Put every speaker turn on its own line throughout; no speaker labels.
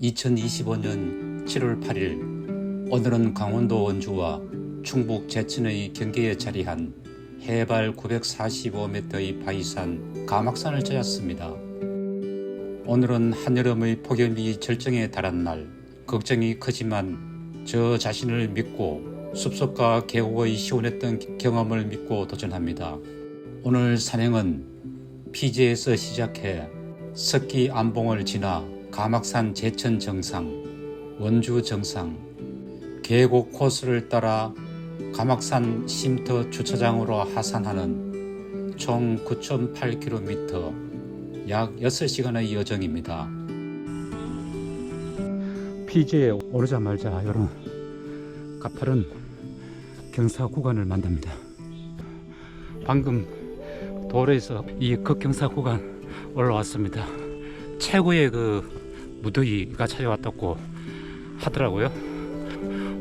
2025년 7월 8일 오늘은 강원도 원주와 충북 제천의 경계에 자리한 해발 945m의 바위산 가막산을 찾았습니다. 오늘은 한여름의 폭염이 절정에 달한 날 걱정이 크지만 저 자신을 믿고 숲속과 계곡의 시원했던 경험을 믿고 도전합니다. 오늘 산행은 피제에서 시작해 석기 안봉을 지나 가막산 제천 정상, 원주 정상, 계곡 코스를 따라 가막산 쉼터 주차장으로 하산하는 총 9.8km, 약 6시간의 여정입니다.
피지에 오르자마자 이런 가파른 경사 구간을 만납니다. 방금 도로에서 이 급경사 구간 올라왔습니다. 최고의 그 무더위가 찾아왔다고 하더라고요.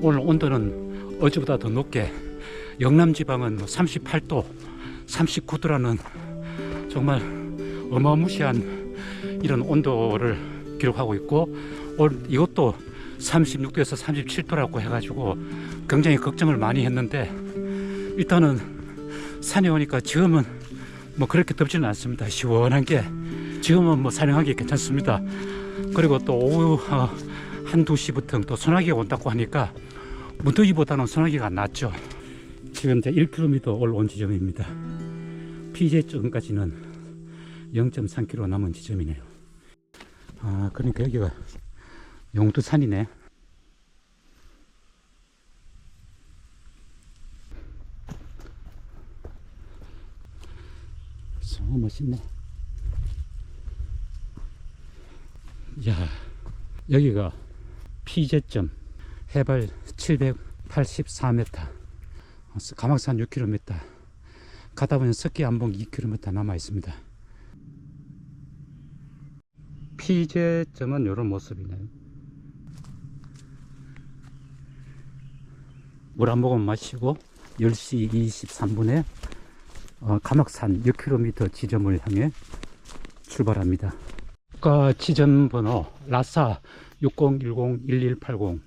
오늘 온도는 어제보다 더 높게 영남 지방은 38도, 39도라는 정말 어마무시한 이런 온도를 기록하고 있고 이것도 36도에서 37도라고 해가지고 굉장히 걱정을 많이 했는데 일단은 산에 오니까 지금은 뭐 그렇게 덥지는 않습니다. 시원한 게 지금은 뭐 산행하기 괜찮습니다. 그리고 또 오후 어, 한 2시부터 또 소나기가 온다고 하니까 무더기보다는 소나기가 낫죠. 지금 이제 1km 올라온 지점입니다. 피제점까지는 0.3km 남은 지점이네요. 아, 그러니까 여기가 용두산이네. 아, 멋있네. 야, 여기가 피제점 해발 784m, 가막산 6km, 가다 보면 석기 안봉 2km 남아 있습니다. 피제점은 이런 모습이네요. 물 한 모금 마시고 10시 23분에 어, 가막산 6km 지점을 향해 출발합니다. 국가 지점 번호 라사 60101180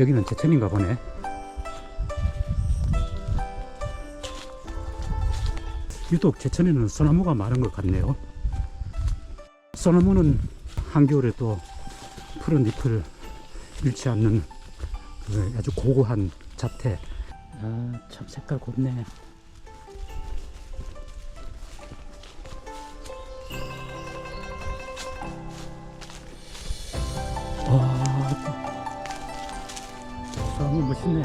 여기는 제천인가 보네. 유독 제천에는 소나무가 많은 것 같네요. 소나무는 한겨울에도 푸른 잎을 잃지 않는 그 아주 고고한 자태. 아, 참 색깔 곱네. 멋있네.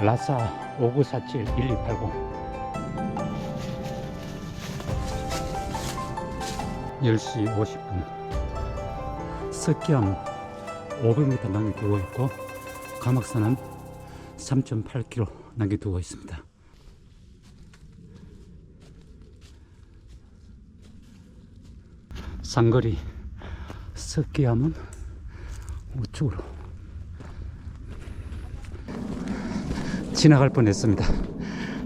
라사 5947 1280 10시 50분. 석기암 500m 남겨두고 있고 가막산은 3.8km 남겨두고 있습니다 상거리 석기암은 우측으로 지나갈 뻔했습니다.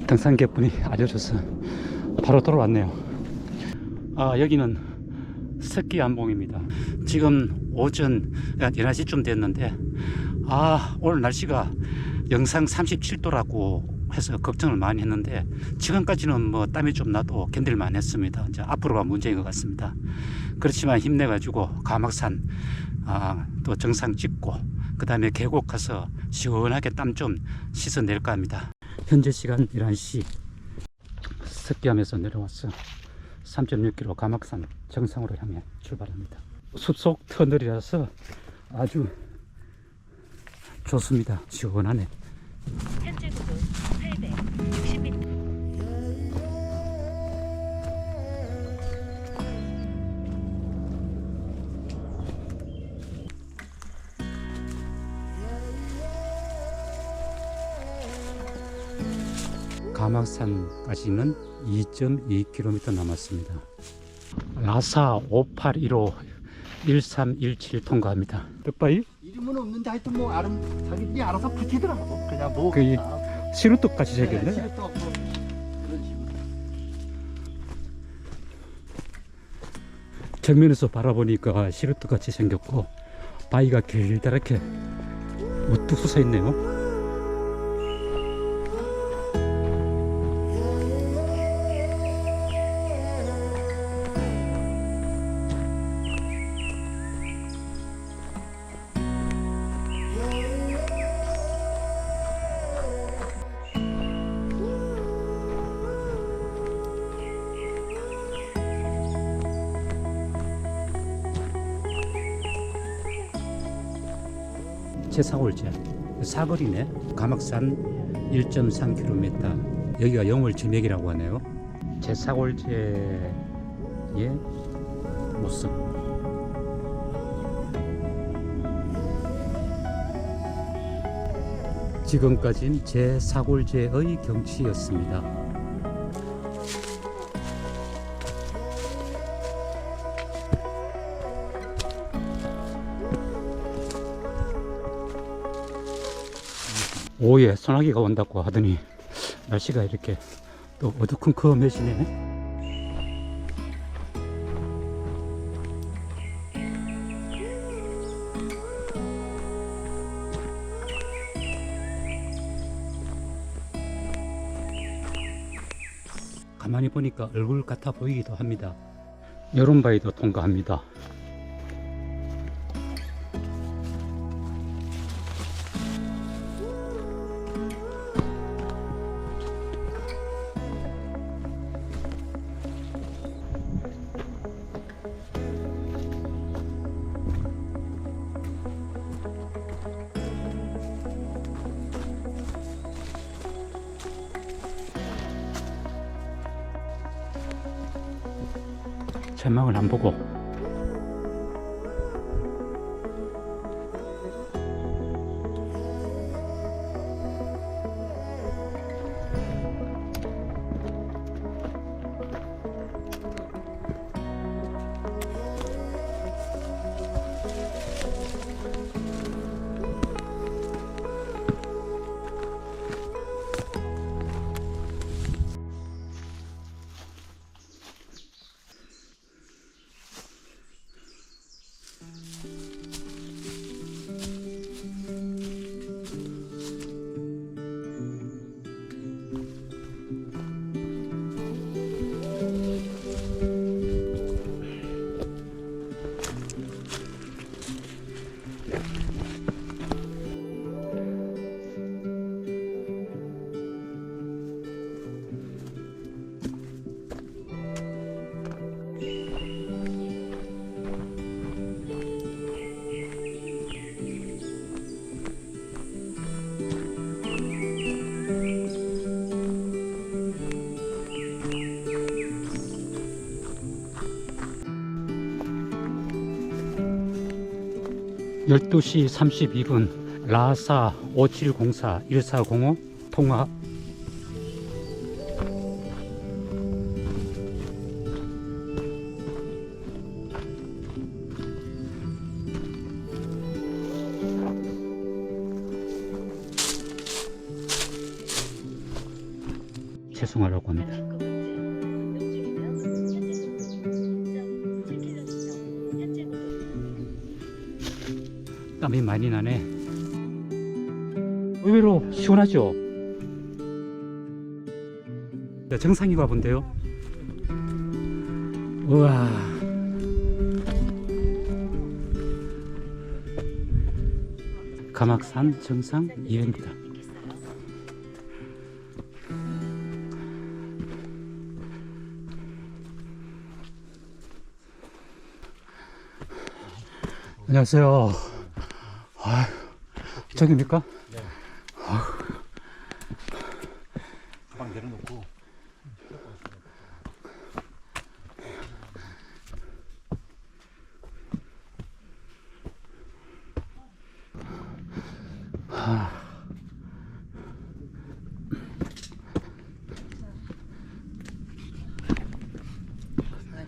등산객분이 알려줘서 바로 돌아왔네요. 아 여기는 석기 안봉입니다. 지금 오전 11시쯤 됐는데 아 오늘 날씨가 영상 37도라고 해서 걱정을 많이 했는데 지금까지는 뭐 땀이 좀 나도 견딜만 했습니다. 이제 앞으로가 문제인 것 같습니다. 그렇지만 힘내가지고 가막산 아, 또 정상 찍고 그 다음에 계곡 가서 시원하게 땀 좀 씻어낼까 합니다. 현재 시간 11시 석기암에서 내려와서 3.6km 가막산 정상으로 향해 출발합니다. 숲속 터널이라서 아주 좋습니다. 시원하네. 가막산까지는 2.2km 남았습니다. 라사 5815 1317 통과합니다. 뜻바이?
이름은 없는데 하여튼 뭐 아름 자기들이 알아서 붙이더라고. 그냥 뭐.
그 이-
아,
시루떡 같이
네,
생겼네.
시루떡 뭐 이런 식으로.
정면에서 바라보니까 시루떡 같이 생겼고 바위가 길다랗게 우뚝 솟아 있네요. 제4월제 사거리네. 가막산 1.3km 여기가 영월 지맥이라고 하네요. 제4월제의 모습. 지금까진 제4월제의 경치였습니다 오후에 소나기가 온다고 하더니 날씨가 이렇게 또 어두컴컴해지네. 가만히 보니까 얼굴 같아 보이기도 합니다. 여론바위도 통과합니다. 전망을 안 보고 열두 시 32분 라사 5704 1405 통화 죄송하라고 합니다. 땀이 많이 나네. 의외로 시원하죠? 자, 정상이가 본데요. 우와. 가막산 정상 200m. 안녕하세요. 아, 저기입니까?
가방 내려놓고.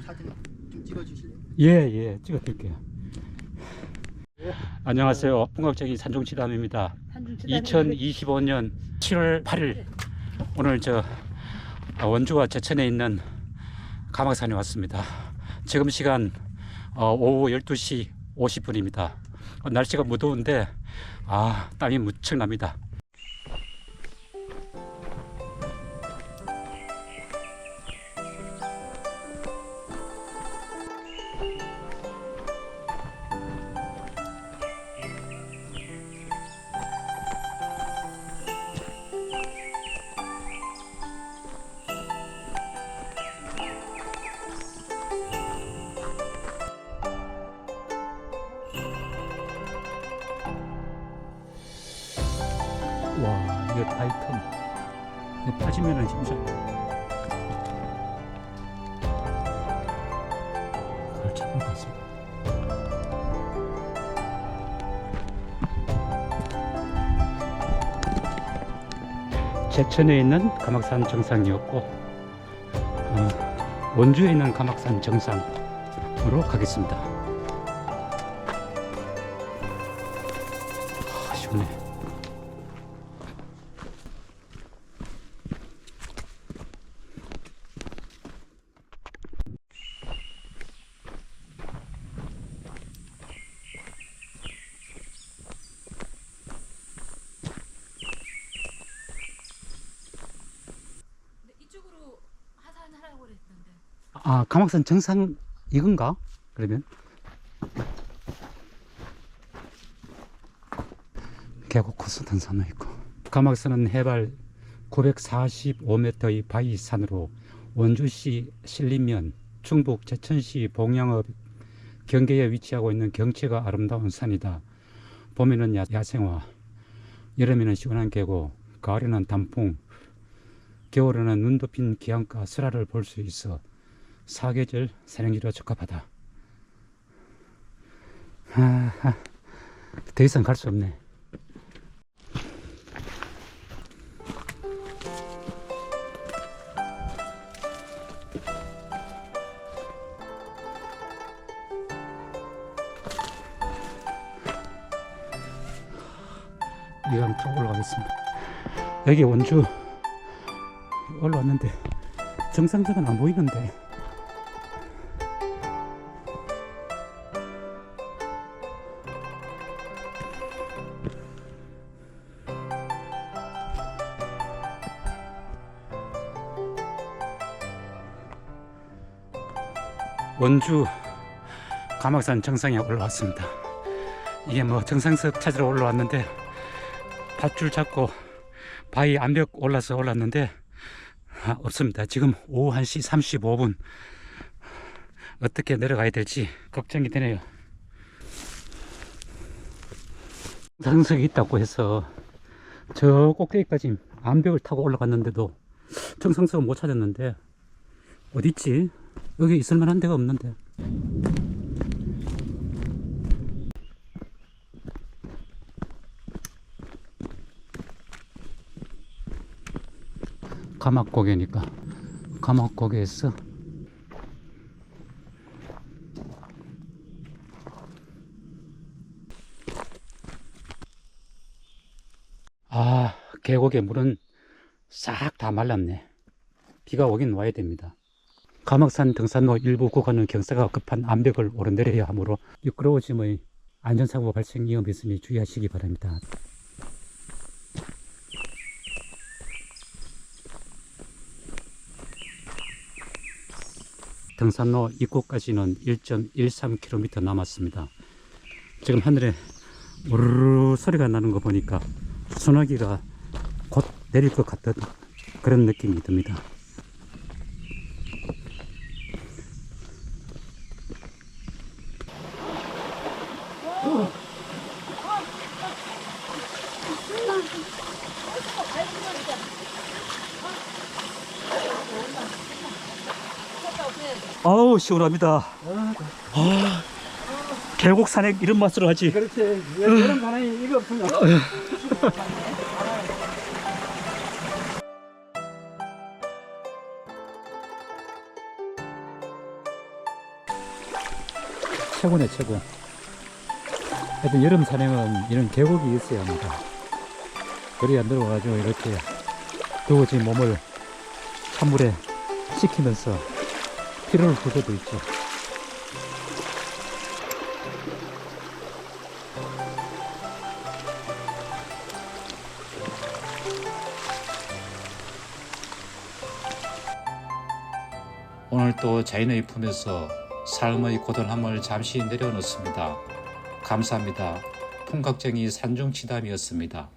사진 좀 찍어주실래요?
예, 예, 찍어 드릴게요. 안녕하세요. 풍각적인 산종치담입니다. 2025년 7월 8일 오늘 저 원주와 제천에 있는 가막산에 왔습니다. 지금 시간 어, 오후 12시 50분입니다. 날씨가 무더운데 아 땀이 무척 납니다. 이게 이게 빠지면은 진짜 그걸 잡을 것 같습니다 제천에 있는 가막산 정상이었고 어, 원주에 있는 가막산 정상으로 가겠습니다 아, 가막산 정상 이건가? 그러면 계곡 코스 등산로 있고 가막산은 해발 945m의 바위산으로 원주시 신림면 충북 제천시 봉양읍 경계에 위치하고 있는 경치가 아름다운 산이다. 봄에는 야- 야생화, 여름에는 시원한 계곡, 가을에는 단풍, 겨울에는 눈 덮인 기암가 설화를 볼 수 있어 사계절 산행지로 적합하다. 하하, 더 이상 갈 수 없네. 이강 쭉 올라가겠습니다. 여기 원주 올라왔는데 정상적은 안 보이는데 원주 가막산 정상에 올라왔습니다. 이게 뭐 정상석 찾으러 올라왔는데 밧줄 잡고 바위 암벽 올라서 올랐는데 아, 없습니다. 지금 오후 1시 35분 어떻게 내려가야 될지 걱정이 되네요. 정상석이 있다고 해서 저 꼭대기까지 암벽을 타고 올라갔는데도 정상석을 못 찾았는데 어디 있지? 여기 있을 만한 데가 없는데. 가막고개니까. 가막고개에서. 아 계곡의 물은 싹 다 말랐네. 비가 오긴 와야 됩니다 가막산 등산로 일부 구간은 경사가 급한 암벽을 오르내려야 하므로 미끄러워짐의 안전사고 발생 위험이 있으니 주의하시기 바랍니다 등산로 입구까지는 1.13km 남았습니다. 지금 하늘에 우르르 소리가 나는 거 보니까 소나기가 곧 내릴 것 같은 그런 느낌이 듭니다. 아우 시원합니다. 아, 계곡 산행 이런 맛으로 하지.
그렇지. 이런 반응이 이거 없으면.
최고네 최고. 하여튼 여름 산행은 이런 계곡이 있어야 합니다. 그래야 들어가가지고 이렇게 더워진 몸을 찬물에 식히면서 풀 수도 있죠.
오늘 또 자연의 품에서 삶의 고단함을 잠시 내려놓습니다. 감사합니다. 통각쟁이 산중치담이었습니다.